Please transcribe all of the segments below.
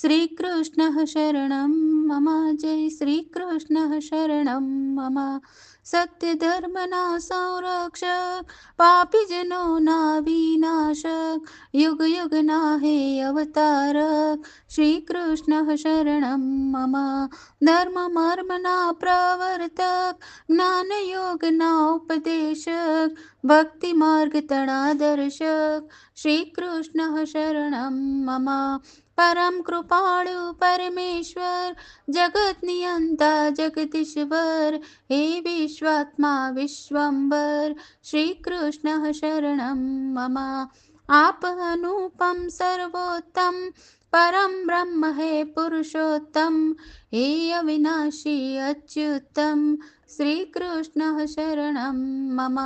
શ્રીકૃષ્ણ શરણમ મમ, જય શ્રીકૃષ્ણ શરણમ મમ. સત્ય ધર્મના સંરક્ષક પાપીજનોના વિનાશક યુગ યુગના હે અવતારક શ્રી કૃષ્ણ શરણમ મમ. ધર્મ મર્મના પ્રવર્તક જ્ઞાન યોગના ઉપદેશક, ભક્તિ માર્ગ તણા દર્શક શ્રી કૃષ્ણ શરણમ મમ. પરમ કૃપાળુ પરમેશ્વર જગત નિયંતા જગદીશ્વર હે વિશ્વાત્મા વિશ્વંબર શ્રી કૃષ્ણ શરણમ મમ આપ અનુપમ સર્વોત્તમ પરમ બ્રહ્મ હે પુરુષોત્તમ હે અવિનાશી અચ્યુત્તમ શ્રી કૃષ્ણ શરણમ મમ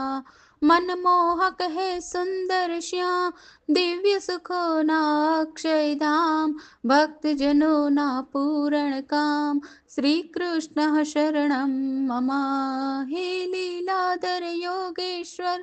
મનમોહક હે સુંદર શ્યામ, દિવ્ય સુખોના અક્ષયધામ, ભક્તજનોના પૂરણ કામ. શ્રી કૃષ્ણ શરણમ મમા હે લીલાધર યોગેશ્વર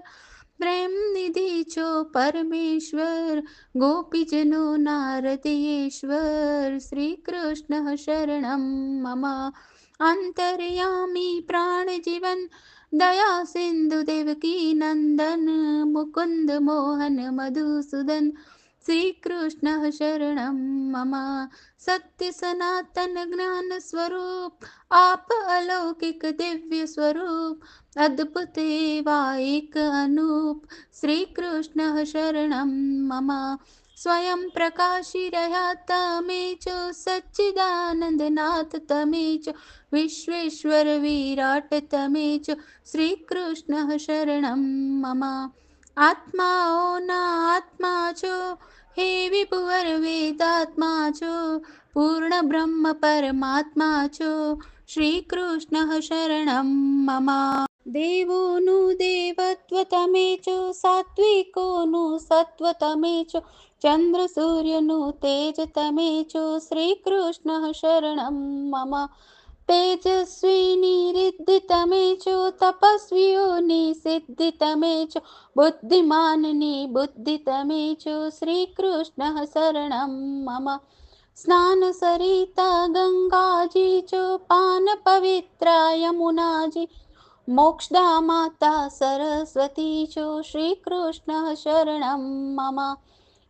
પ્રેમ નિધિ છો પરમેશ્વર, ગોપીજનો નારદેશ્વર શ્રી કૃષ્ણ શરણમ મમા, અંતર્યામી પ્રાણ જીવન દયા સિંધુ દેવકી નંદન મુકુંદ મોહન મધુસૂદન શ્રી કૃષ્ણ શરણમ મમ સત્ય સનાતન જ્ઞાન સ્વરૂપ આપ અલૌકિક દિવ્ય સ્વરૂપ અદ્ભુત એવા એક અનુપ શ્રી કૃષ્ણ શરણમ મમ स्वयं प्रकाशिरया मे च सच्चिदानन्दनाथ तमे च विश्वेश्वर विराट तमे च श्रीकृष्णः शरणं मम। आत्मा ओ न आत्मा चो हे विपुवरवेदात्मा च पूर्णब्रह्मपरमात्मा च श्रीकृष्णः शरणं मम। દેવોનું દેવત્વ તમે છો સાત્વિકોનું સત્વ તમે છો ચંદ્ર સૂર્યનું તેજ તમે છો શ્રી કૃષ્ણ શરણમ મમ તેજસ્વીની રિદ્ધિ તમે છો તપસ્વીઓની સિદ્ધિ તમે છો બુદ્ધિમાનની બુદ્ધિ તમે છો શ્રી કૃષ્ણ શરણમ મમ સ્નાન સરિતા ગંગાજી છો પાન પવિત્રા યમુનાજી મોક્ષદા માતા સરસ્વતી છો શ્રી કૃષ્ણ શરણમ મમ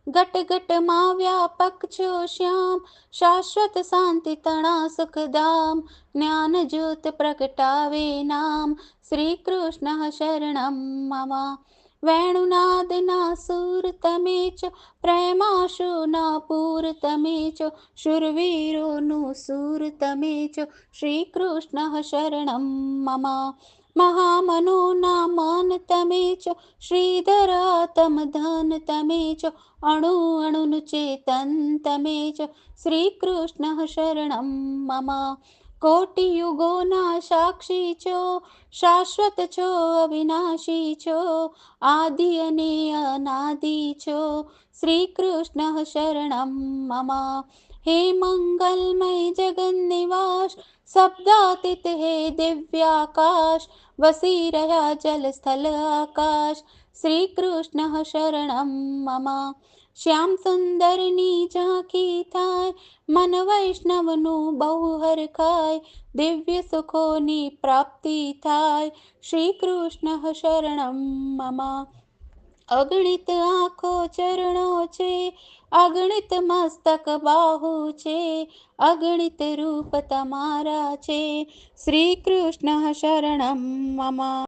ઘટ ઘટમાં વ્યાપક છો શ્યામ શાશ્વત શાંતિ તણા સુખધામ જ્ઞાન જ્યોત પ્રગટાવે નામ શ્રી કૃષ્ણ શરણમ મમ વેણુનાદના સૂર તમે છો પ્રેમાશુના પૂર તમે છો શુરવીરોનું સૂર તમે છો શ્રી કૃષ્ણ શરણમ મમ મહામનોના માન તમે છો, શ્રીધરાતમ ધન તમે છો, અણુ અણુનું ચેતન તમે છો. શ્રી કૃષ્ણ શરણમ મમ. કોટિ યુગોના સાક્ષી છો, શાશ્વત છો, અવિનાશી છો, આદિ અને અનાદિ છો. શ્રી કૃષ્ણ શરણમ મમ. હે મંગલમય જગન્નિવાસ શબ્દાતીત હે દિવ્યાકાશ વસી રહ્યા જલ સ્થલ આકાશ શ્રી કૃષ્ણ શરણમ મમા શ્યામ સુંદરની ઝાંખી થાય મન વૈષ્ણવનું બહુ હરખાય દિવ્ય સુખોની પ્રાપ્તિ થાય શ્રી કૃષ્ણ શરણમ મમા અગણિત આંખો ચરણો છે અગણિત મસ્તક બાહુ છે, અગણિત રૂપ તમારા છે. શ્રી કૃષ્ણ શરણમ મમ.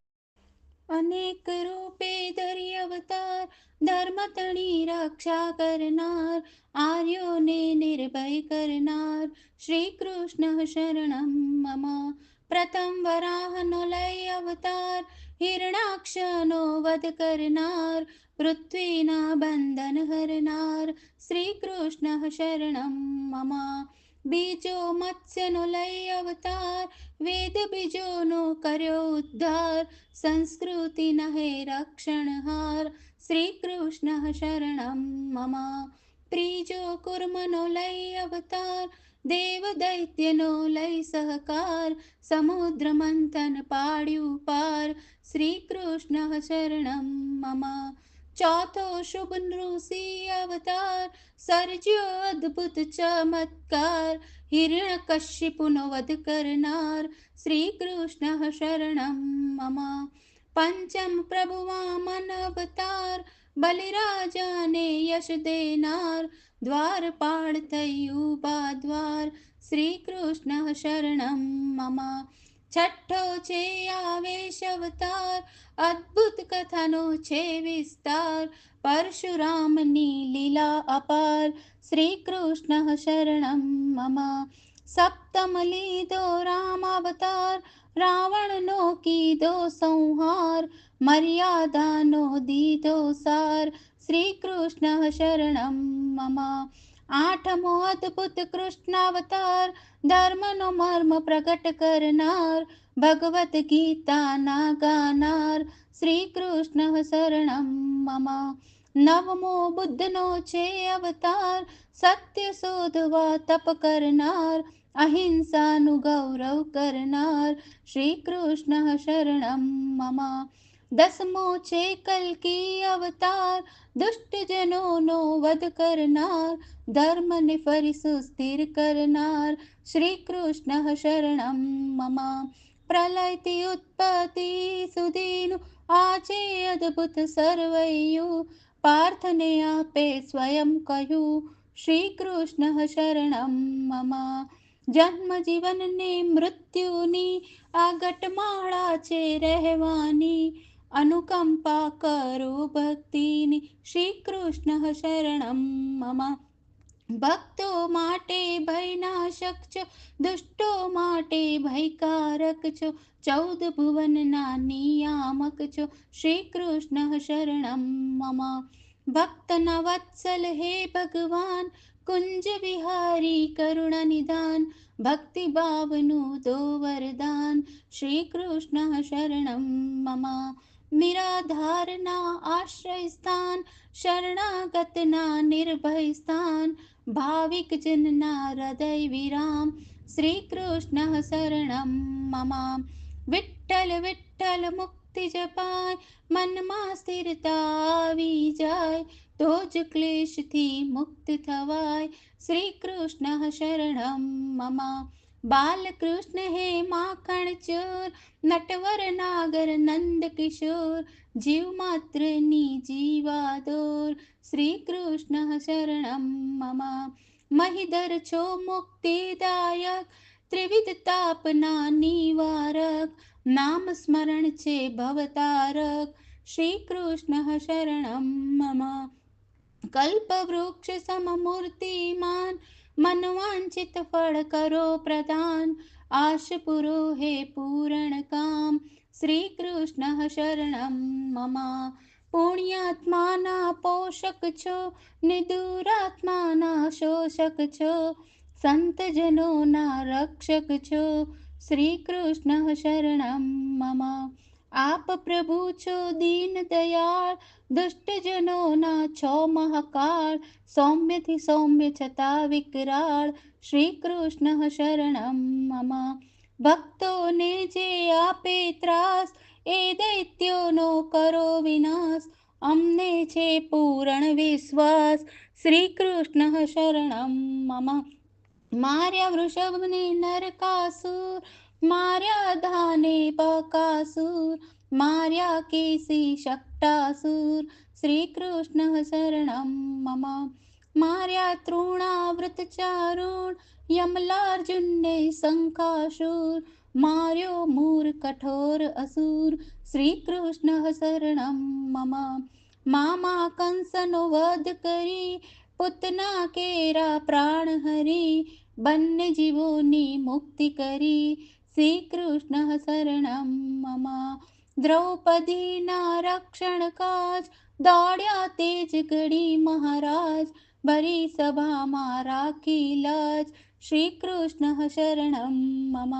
અનેક રૂપે ધરી અવતાર ધર્મતણી રક્ષા કરનાર, આર્યોને નિર્ભય કરનાર. શ્રી કૃષ્ણ શરણમ મમ. પ્રથમ વરાહનો લય અવતાર હિરણાક્ષનો વધ કરનાર પૃથ્વીના બંધન હરનાર શ્રી કૃષ્ણ શરણમ મમ બીજો મત્સ્યનો લઈ અવતાર વેદ બીજોનો કર્યો ઉદ્ધાર સંસ્કૃતિ નહે રક્ષણહાર શ્રી કૃષ્ણ શરણમ મમ ત્રીજો કુર્મનો લઈ અવતાર દેવ દૈત્યનો લઈ સહકાર સમુદ્ર મંથન પાડ્યું પાર શ્રી કૃષ્ણ શરણમ મમ ચોથો શુભ નૃષિ અવતાર સર્જ્યો અદ્ભુત ચમત્કાર હિરણ કશ્યપુનો વધ કરનાર શ્રી કૃષ્ણ શરણમ મમ પંચમ પ્રભુ વામન અવતાર બલિરાજાને યશ દેનાર દ્વારપાળ થયું બા દ્વાર શ્રી કૃષ્ણ શરણમ મમ. છઠ્ઠો છે આવેશ અવતાર. અદ્ભુત કથાનો છે વિસ્તાર. પરશુરામની લીલા અપાર. શ્રી કૃષ્ણ શરણમ મમ. સપ્તમ લીધો રામ અવતાર. રાવણનો કીધો સંહાર, મર્યાદાનો દીધો સાર. શ્રી કૃષ્ણ શરણમ મમ. આઠમો અદ્ભુત કૃષ્ણાવતાર, ધર્મનો મર્મ પ્રગટ કરનાર ભગવત ગીતાના ગાનાર. શ્રી કૃષ્ણ શરણમ મમ. નવમો બુદ્ધનો છે અવતાર, સત્ય શોધવા તપ કરનાર. અહિંસાનું ગૌરવ કરનાર શ્રી કૃષ્ણ શરણમ મમ દસમો છે કલકી અવતાર દુષ્ટજનોનો વધ કરનાર ધર્મને ફરી સુસ્થિર કરનાર શ્રી કૃષ્ણ શરણમ મમ પ્રલયથી ઉત્પત્તિ સુધીનું આજે અદ્ભુત સર્વૈયું પાર્થને આપે સ્વયં કહ્યું શ્રી કૃષ્ણ શરણમ મમ જન્મ જીવનને મૃત્યુની આ ગટમાળા છે રહેવાની. અનુકંપા કરો ભક્તિની શ્રી કૃષ્ણ શરણમ મમ. ભક્તો માટે ભયનાશક છો, દુષ્ટો માટે ભયકારક છો, ચૌદ ભુવનના નિયામક છો, શ્રી કૃષ્ણ શરણમ મમ. ભક્તના વત્સલ હે ભગવાન કુંજ વિહારી કરુણ નિદાન ભક્તિ ભાવનું દો વરદાન શ્રી કૃષ્ણ શરણમ મમ નિરાધારના આશ્રય સ્થાન શરણાગતના નિર્ભય સ્થાન ભાવિક જનના હૃદય વિરામ શ્રી કૃષ્ણ શરણમ મમ વિઠ્ઠલ વિઠ્ઠલ મુક્તિ જપાય, મનમાં સ્થિરતા આવી જાય. તો જ ક્લેશથી મુક્ત થવાય. શ્રી કૃષ્ણ શરણમ મમ. બાલકૃષ્ણ હે માખણ ચોર નટવર નાગર નંદ કિશોર. જીવ માત્રની જીવાદોર શ્રી કૃષ્ણ શરણમ મમ. મહિધર છો મુક્તિદાયક. ત્રિવિધ તાપના નિવારક. નામ સ્મરણ છે ભવતારક શ્રી કૃષ્ણ શરણમ મમ કલ્પવૃક્ષ સમમૂર્તિમાન મનવાંચિત ફળ કરો પ્રદાન આશ પુરો હે પૂરણ કામ શ્રી કૃષ્ણ શરણમ મમ પુણ્યાત્માના પોષક છો નિદુરાત્માના શોષક છો સંતજનોના રક્ષક છો શ્રી કૃષ્ણ શરણમ મમ. આપ પ્રભુ છો દીન દયાળ, દુષ્ટજનોના છો મહાકાળ, સૌમ્યથી સૌમ્ય છતાં વિકરાળ, શ્રીકૃષ્ણ શરણમ મમ. ભક્તોને જે આપે ત્રાસ, એ દૈત્યોનો કરો વિનાશ. અમને છે પૂરણ વિશ્વાસ, શ્રીકૃષ્ણ શરણમ મમ. માર્યા વૃષભને નરકાસુર માર્યા ધાને બકાસુર માર્યા કેસી શક્ટાસુર શ્રી કૃષ્ણ શરણમ મમ માર્યા તૃણાવૃત ચારુણ યમલાર્જુનને શંકાસુર માર્યો મૂર કઠોર અસુર શ્રી કૃષ્ણ શરણમ મમ મામા કંસનો વધ કરી પુતના કેરા પ્રાણ હરી બંને જીવોની મુક્તિ કરી શ્રી કૃષ્ણ શરણમ મમ દ્રૌપદીના રક્ષણ કાજ દોડ્યા તેજ ગળી મહારાજ ભરી સભામાં રાખી લાજ શ્રી કૃષ્ણ શરણમ મમ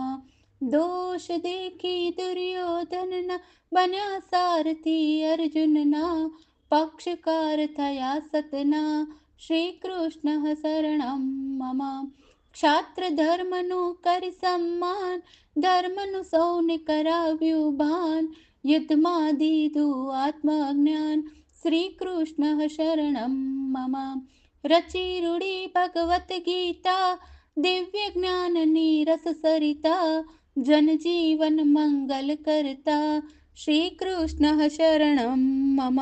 દોષ દેખી દુર્યોધનના બન્યા સારથી અર્જુનના પક્ષકાર થયા સતના શ્રી કૃષ્ણ શરણમ મમ. ક્ષાત્ર ધર્મનું કરી સન્માન, ધર્મનું સૌને કરાવ્યું ભાન. યુદ્ધમાં દીધું આત્મજ્ઞાન શ્રી કૃષ્ણ શરણમ મમ. રચી રૂડી ભગવત ગીતા, દિવ્ય જ્ઞાનની રસ સરિતા, જનજીવન મંગલ કરતા. શ્રી શરણમ મમ.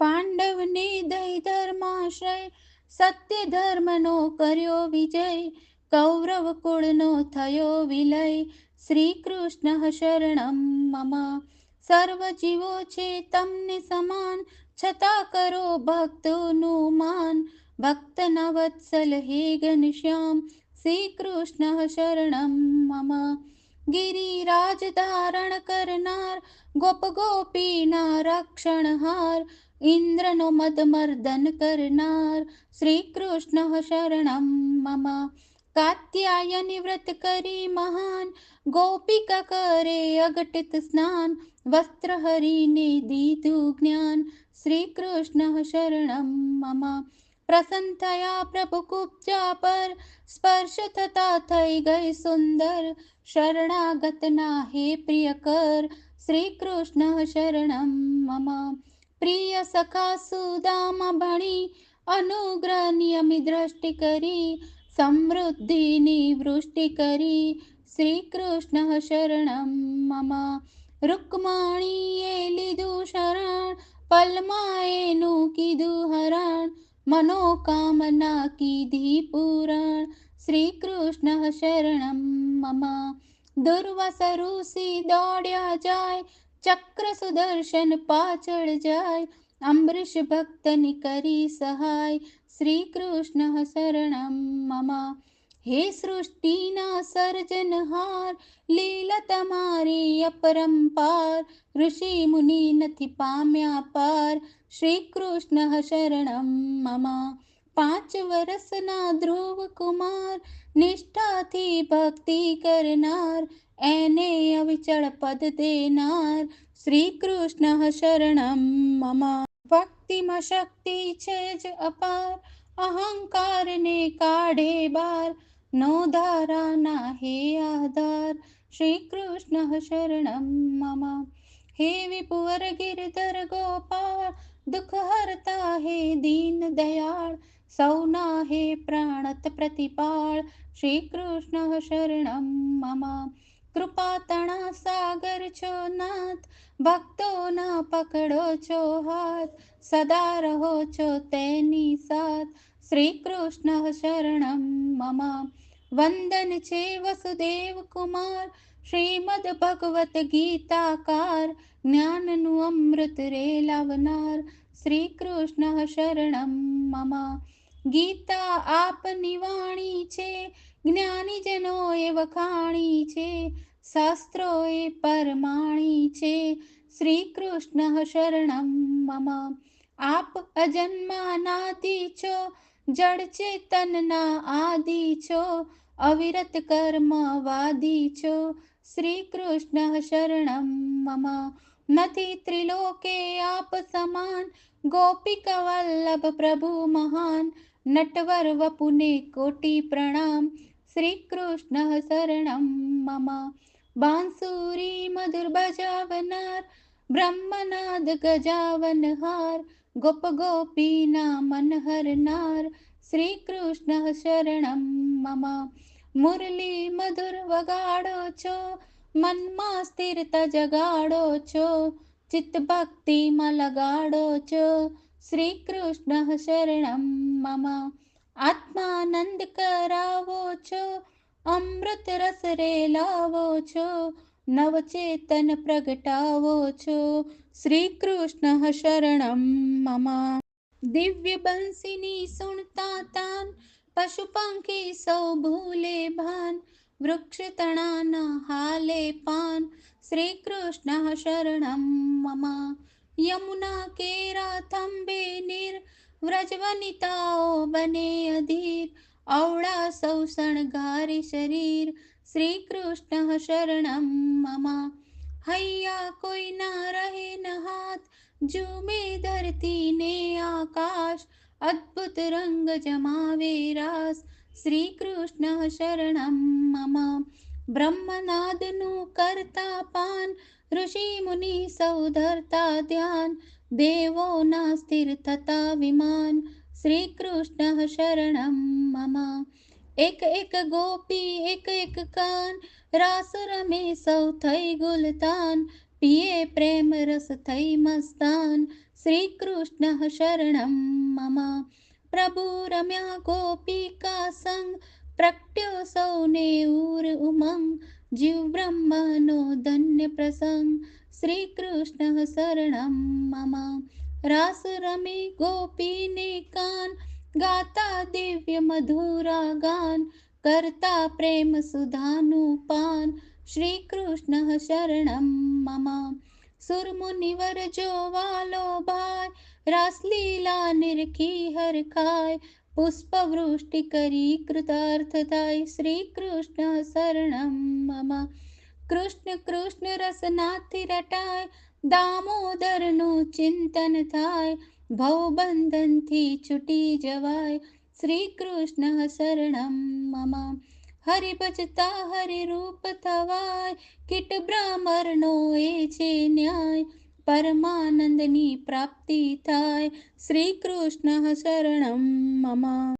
પાંડવને દય ધર્માશ્રય સત્ય ધર્મનો કર્યો વિજય કૌરવ કુળનો થયો વિલય. શ્રી કૃષ્ણ શરણમ મમ. સર્વ જીવો છે તમને સમાન, છતાં કરો ભક્તોનું માન. ભક્તના વત્સલ હે ઘનશ્યામ શ્રી કૃષ્ણ શરણમ મમ. ગિરિરાજ ધારણ કરનાર, ગોપ ગોપીના રક્ષણહાર ઇન્દ્રનો મદમર્દન કરનાર. શ્રી કૃષ્ણ શરણમ મમ. કાત્યાયની વ્રત કરી મહાન. ગોપિકા કરે અઘટિત સ્નાન. વસ્ત્ર હરીને દીધું જ્ઞાન. શ્રી કૃષ્ણ શરણમ મમ. પ્રસન્ન થયા પ્રભુ કુબ્જા પર. સ્પર્શ થતા થઈ ગઈ સુંદર. શરણાગતના હે પ્રિય કર શ્રી કૃષ્ણ શરણમ મમ. પ્રિય સખા સુદામા ભણી, અનુગ્રહ નિયમિત દ્રષ્ટિ કરી સમૃદ્ધિની વૃષ્ટિ કરી. શ્રી કૃષ્ણ શરણમ મમ. રૂકમણીએ લીધું શરણ પલમાં એનું કીધું હરણ, મનોકામના કીધી પૂરણ. શ્રી કૃષ્ણ શરણમ મમ. દુર્વાસ ઋષિ દોડ્યા જાય ચક્ર સુદર્શન પાછળ જાય, અંબરીશ ભક્તની કરી સહાય શ્રી કૃષ્ણ શરણમ મમા. હે સૃષ્ટિના સર્જનહાર લીલા તમારી અપરંપાર ઋષિ મુનિ નથી પામ્યા પાર શ્રી કૃષ્ણ શરણમ મમા. પાંચ વર્ષના ધ્રુવ કુમાર, નિષ્ઠાથી ભક્તિ કરનાર એને અવિચળ પદ દેનાર. શ્રી કૃષ્ણ શરણમ મમ. ભક્તિમાં શક્તિ છે જ અપાર. અહંકારને કાઢે બાર. નો ધારાના હે આધાર. શ્રી કૃષ્ણ શરણમ મમ. હે વિપુવર ગિરધર ગોપાળ. દુઃખ હરતા હે દીન દયાળ. સૌના હે પ્રાણત પ્રતિપાળ. શ્રી કૃષ્ણ શરણમ મમ. કૃપા તણા સાગર છો નાથ, ભક્તોના પકડો છો હાથ, સદા રહો છો તેની સાથ. શ્રી કૃષ્ણ શરણમ મમ. વંદન છે વસુદેવ કુમાર, શ્રીમદ ભગવત ગીતાકાર. જ્ઞાનનું અમૃત રે લાવનાર શ્રી કૃષ્ણ શરણમ મમ. ગીતા આપની વાણી છે જ્ઞાનીજનો એ વખાણી છે, શાસ્ત્રો એ પરમાણી છે. શ્રી કૃષ્ણ શરણમ મમ. આપ અજન્મા નાદી છો, જડ ચેતનના આદિ છો, અવિરત કર્મ વાદી છો. શ્રી કૃષ્ણ શરણમ મમ. નથી ત્રિલોકે આપ સમાન, ગોપિક વલ્લભ પ્રભુ મહાન. નટવર વપુને કોટી પ્રણામ. श्रीकृष्णः शरणं मम बासुरी मधुर ब्रह्मनाद गजावनहार गोपगोपीनामनहरनार् श्रीकृष्णः शरणं मम। मुरली मधुर्वगाडो चो मधुरवगाडोचो चो जगाडोचो चित्तभक्तिमलगाडोचो श्रीकृष्णः शरणं मम। જગાડો છો ચિત્ત ભક્તિમાં લગાડો છો શ્રી કૃષ્ણ શરણમ મમ આત્માનંદ કરાવો છો અમૃત રસ રે લાવો છો નવચેતન પ્રગટાવો છો શ્રી કૃષ્ણ શરણમ મમ દિવ્ય બંસીની સુણતા તાન પશુ પંખી સૌ ભૂલે ભાન વૃક્ષ તણાના હાલે પાન શ્રી કૃષ્ણ શરણમ મમ યમુના કેરા થંભે નીર વ્રજવનિતાઓ બને અધીર. અવળા સૌ શણગારી શરીર. શ્રી કૃષ્ણ શરણમ મમા. હૈયા કોઈ ના રહે ન હાથ. જુમે ધરતી ને આકાશ. અદ્ભુત રંગ જમાવે રાસ. શ્રી કૃષ્ણ શરણમ મમ. બ્રહ્મનાદનું કરતા પાન. ઋષિ મુનિ સૌ ધરતા ધ્યાન. દેવોના સ્થિર થતા વિમાન શ્રી કૃષ્ણ શરણમ મમ એક એક ગોપી એક એક કાન રાસ રમે સૌ થઈ ગુલતાન પીએ પ્રેમ રસ થઈ મસ્તાન શ્રી કૃષ્ણ શરણમ મમ પ્રભુ રમ્યા ગોપિકા સંગ પ્રગટ્યો સૌને ઉર ઉમંગ જીવ બ્રહ્મનો ધન્ય પ્રસંગ શ્રી કૃષ્ણ શરણમ મમ. રાસ રમે ગોપીને કાન, ગાતા દિવ્ય મધુરા ગાન, કરતા પ્રેમ સુધાનું પાન. શ્રી કૃષ્ણ શરણમ મમ. સુરમુનિવર જોવાલો ભાઈ, રાસલીલા નિરખી હરખાય પુષ્પવૃષ્ટિ કરી કૃતાર્થ થાય. શ્રી કૃષ્ણ શરણમ મમ. કૃષ્ણ કૃષ્ણ રસનાથી રટાય, દામોદરનું ચિંતન થાય, ભવબંધનથી છૂટી જવાય શ્રી કૃષ્ણ શરણમ મમ. હરિ ભજતા હરિ રૂપ થવાય, કીટ બ્રાહ્મણનો એ છે ન્યાય, પરમાનંદની પ્રાપ્તિ થાય શ્રી કૃષ્ણ શરણમ મમ.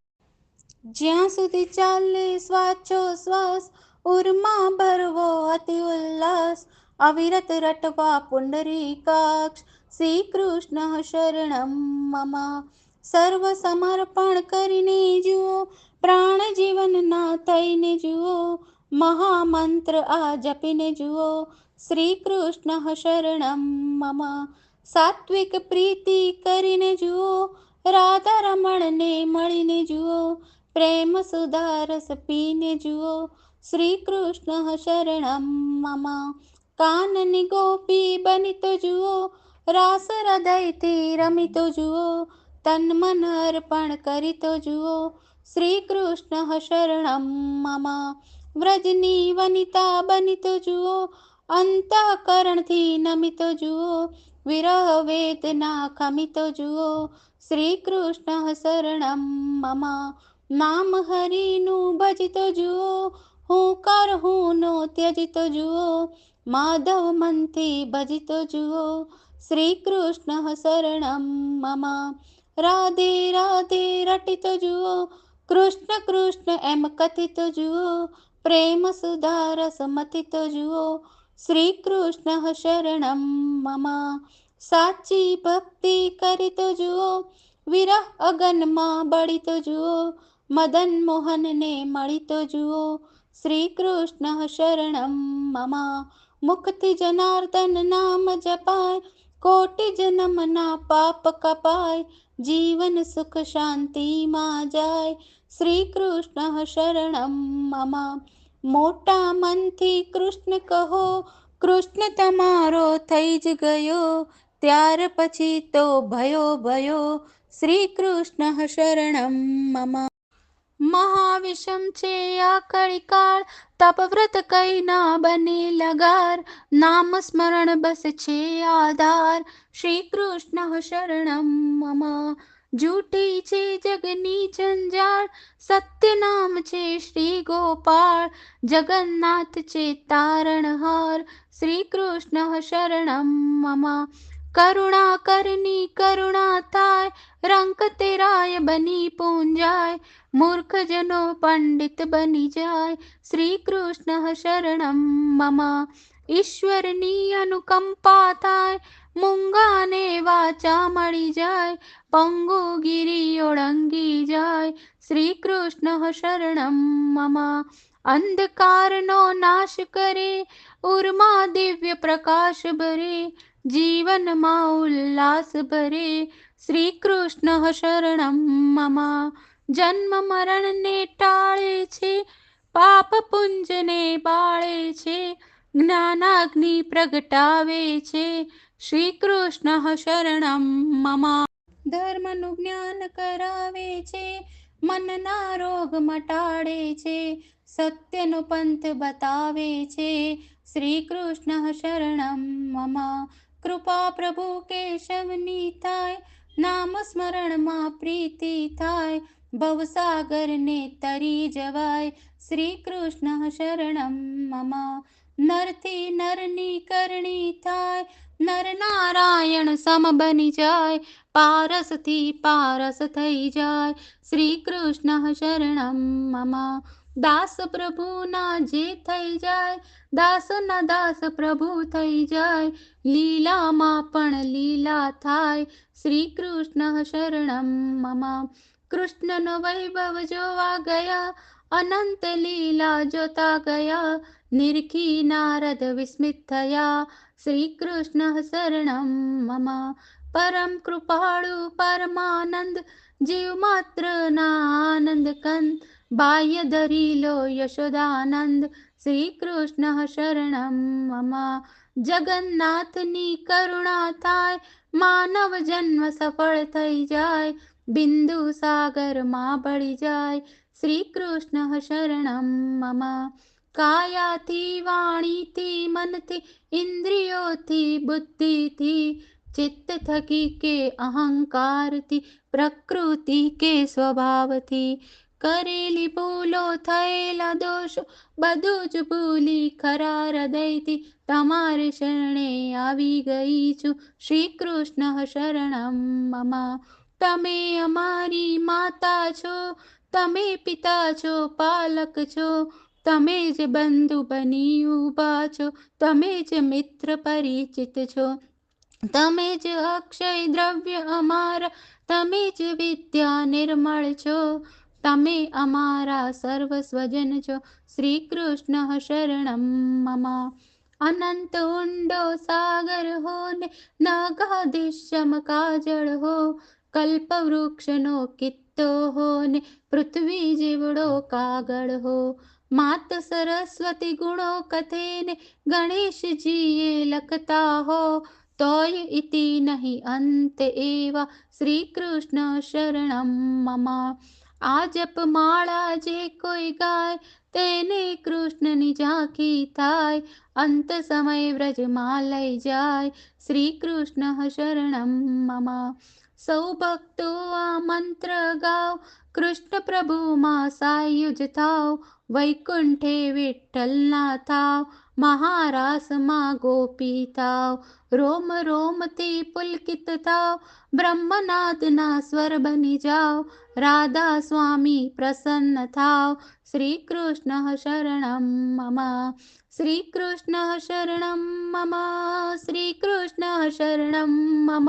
જ્યાં સુધી ચાલે શ્વાસો શ્વાસ ઉર્મા ભરવો અતિ ઉલ્લાસ, અવિરત રટવા પુંડરીકાક્ષ શ્રી કૃષ્ણ શરણમ મમ. સર્વ સમર્પણ કરીને જુઓ, પ્રાણ જીવનના થઈને જુઓ, મહામંત્ર આ જપીને જુઓ. શ્રી કૃષ્ણ શરણમ મમ. સાત્વિક પ્રીતિ કરીને જુઓ, રાધા રમણને મળીને જુઓ, પ્રેમ સુધારસ પીને જુઓ. શ્રી કૃષ્ણ શરણમ મમ. કાનની ગોપી બની તો જુઓ, રાસ હૃદયથી રમી તો જુઓ તન મન અર્પણ કરી તો જુઓ, શ્રીકૃષ્ણ શરણમ મમ. વ્રજની વનિતા બની તો જુઓ, અંતઃકરણથી નમી તો જુઓ, વિરહ વેદના ખમી તો જુઓ શ્રી કૃષ્ણ શરણમ મમ. નામ હરિનું ભજતો જુઓ હું કર હું નો ત્યજતો જુઓ, માધવ મનથી ભજતો જુઓ. શ્રી કૃષ્ણ શરણમ મમ. રાધે રાધે રટિતો જુઓ, કૃષ્ણ કૃષ્ણ એમ કથિતો જુઓ. પ્રેમ સુધારસ મથિતો જુઓ શ્રી કૃષ્ણ શરણમ મમ. સાચી ભક્તિ કરી તો જુઓ, વિરહ અગનમાં બળી તો જુઓ. મદન મોહનને મળી તો જુઓ. શ્રી કૃષ્ણ શરણમ મમ. મુખથી જનાર્દન નામ જપાય. કોટી જન્મના પાપ કપાય. જીવન સુખ શાંતિમાં જાય. શ્રી કૃષ્ણ શરણમ મમ. મોટા મનથી કૃષ્ણ કહો, કૃષ્ણ તમારો થઈ જ ગયો. ત્યાર પછી તો ભયો ભયો. શ્રી કૃષ્ણ શરણમ મમ. મહાવિષમ છે આ કળિકાળ. તપવ્રત કઈ ના બને લગાર. નામ સ્મરણ બસ છે આધાર. શ્રી કૃષ્ણ શરણમ મમ. જૂઠી છે જગની જંજાળ સત્ય નામ છે શ્રી ગોપાળ. જગન્નાથ છે તારણહાર. શ્રી કૃષ્ણ શરણમ મમ. કરુણા કરની કરુણા થાય. રંક તેરાય બની પૂંજાય. મૂર્ખજનો પંડિત બની જાય શ્રી કૃષ્ણ શરણમ મમ ઈશ્વરની અનુકંપા થાય મૂંગાને વાચા મળી જાય પંગુ ગિરી ઓળંગી જાય શ્રી કૃષ્ણ શરણમ મમ અંધકારનો નાશ કરે ઉર્મા દિવ્ય પ્રકાશ ભરે જીવનમાં ઉલ્લાસ ભરે શ્રી કૃષ્ણ શરણમ મમ જન્મ મરણને ટાળે છે, પાપ પુંજને બાળે છે, જ્ઞાનાગ્નિ પ્રગટાવે છે શ્રી કૃષ્ણ શરણમ મમા. ધર્મનું જ્ઞાન કરાવે છે, મનના રોગ મટાડે છે, સત્યનો પંથ બતાવે છે શ્રી કૃષ્ણ શરણમ મમા. કૃપા પ્રભુ કેશવની થાય, નામ સ્મરણમાં પ્રીતિ થાય ભવસાગરને તરી જવાય શ્રી કૃષ્ણ શરણમ મમ નરથી નરની કરણી થાય નર નારાયણ સમ બની જાય પારસથી પારસ થઈ જાય શ્રી કૃષ્ણ શરણમ મમ દાસ પ્રભુના જે થઈ જાય દાસના દાસ પ્રભુ થઈ જાય લીલામાં પણ લીલા થાય શ્રી કૃષ્ણ શરણમ મમ કૃષ્ણનો વૈભવ જોવા ગયા, અનંત લીલા જોતા ગયા, નિરખી નારદ વિસ્મિત થયા શ્રી કૃષ્ણ શરણમ મમ. પરમ કૃપાળુ પરમાનંદ, જીવ માત્ર ના આનંદ કંદ. બાહ્ય ધરી લો યશોદાનંદ શ્રી કૃષ્ણ શરણમ મમ. જગન્નાથની કરુણા થાય, માનવ જન્મ સફળ થઈ જાય બિંદુ સાગરમાં બળી જાય શ્રી કૃષ્ણ શરણમ મમ કાયાથી વાણીથી મનથી ઇન્દ્રિયોથી બુદ્ધિથી ચિત્ત થકી કે અહંકારથી પ્રકૃતિ કે સ્વભાવથી કરેલી ભૂલો થયેલા દોષો બધું જ ભૂલી ખરા હૃદયથી તમારે શરણે આવી ગઈ છું શ્રી કૃષ્ણ શરણમ મમ તમે અમારી માતા છો, તમે પિતા છો, પાલક છો, તમે જ બંધુ બની ઊભા છો, તમે જ મિત્ર પરિચિત છો, તમે જ અક્ષય દ્રવ્ય અમારા, તમે જ વિદ્યા નિર્મળ છો, તમે અમારા સર્વ સ્વજન છો શ્રી કૃષ્ણ શરણમ મમ. અનંત ઊંડો સાગર હો ને નગાદિશ્યમ કાજળ હો કલ્પ વૃક્ષનો કિત્તો હો ને પૃથ્વી જીવડો કાગળ હો માત સરસ્વતી ગુણો કથે ને ગણેશજીએ લખતા હો તોય ઇતિ નહીં અંત એવા શ્રી કૃષ્ણ શરણમ મમા આ જપમાળા જે કોઈ ગાય તેને કૃષ્ણની ઝાંખી થાય અંત સમય વ્રજમાં લઈ જાય શ્રી કૃષ્ણ શરણમ મમ સૌ ભક્તો આ મંત્ર ગાઓ. કૃષ્ણ પ્રભુમાં સાયુજ થાવ વૈકુંઠે વિઠ્ઠલના થાવ મહારાસમાં ગોપી થાવ રોમ રોમથી પુલકિત થાવ બ્રહ્મનાદના સ્વર બની જાઓ. રાધા સ્વામી પ્રસન્ન થાવ શ્રી કૃષ્ણ શરણમ મમ. શ્રી કૃષ્ણ શરણમ મમ. શ્રી કૃષ્ણ શરણમ મમ.